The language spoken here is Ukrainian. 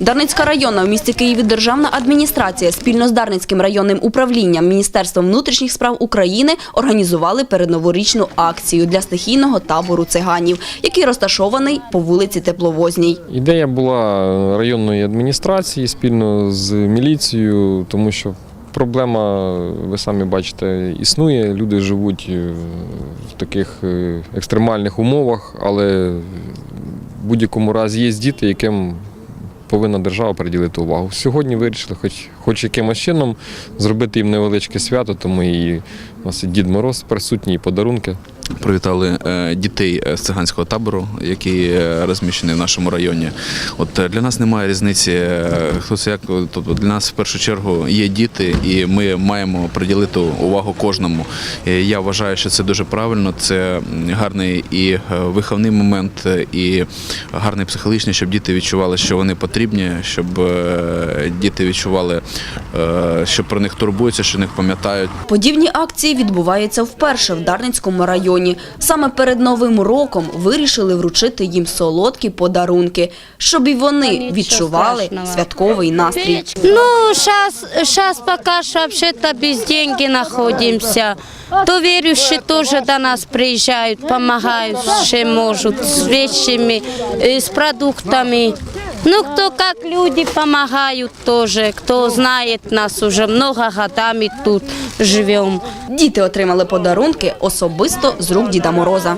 Дарницька районна в місті Києві державна адміністрація спільно з Дарницьким районним управлінням Міністерством внутрішніх справ України організували передноворічну акцію для стихійного табору циганів, який розташований по вулиці Тепловозній. Ідея була районної адміністрації спільно з міліцією, тому що проблема, ви самі бачите, існує. Люди живуть е, в таких е, екстремальних умовах, але в будь-якому разі є діти, яким повинна держава приділити увагу. Сьогодні вирішили, хоч, хоч якимось чином, зробити їм невеличке свято, тому і у нас і Дід Мороз присутній, і подарунки. Привітали е, дітей е, з циганського табору, який е, розміщений в нашому районі. От для нас немає різниці, хто це як. Тобто для нас в першу чергу є діти, і ми маємо приділити увагу кожному. Я вважаю, що це дуже правильно. Це гарний і виховний момент, і гарний психологічний, щоб діти відчували, що вони потрібні, щоб діти відчували, що про них турбуються, що них пам'ятають. Подібні акції відбуваються вперше в Дарницькому районі. Саме перед Новим роком вирішили вручити їм солодкі подарунки, щоб і вони відчували святковий настрій. Ну, сейчас пока что вообще-то без деньги находимся. То верующие тоже до нас приезжают, помогают, чем могут, с вещами, э, с продуктами. Ну, кто как люди помогают тоже, кто знает нас уже много годами тут живем. Діти отримали подарунки особисто з рук Діда Мороза.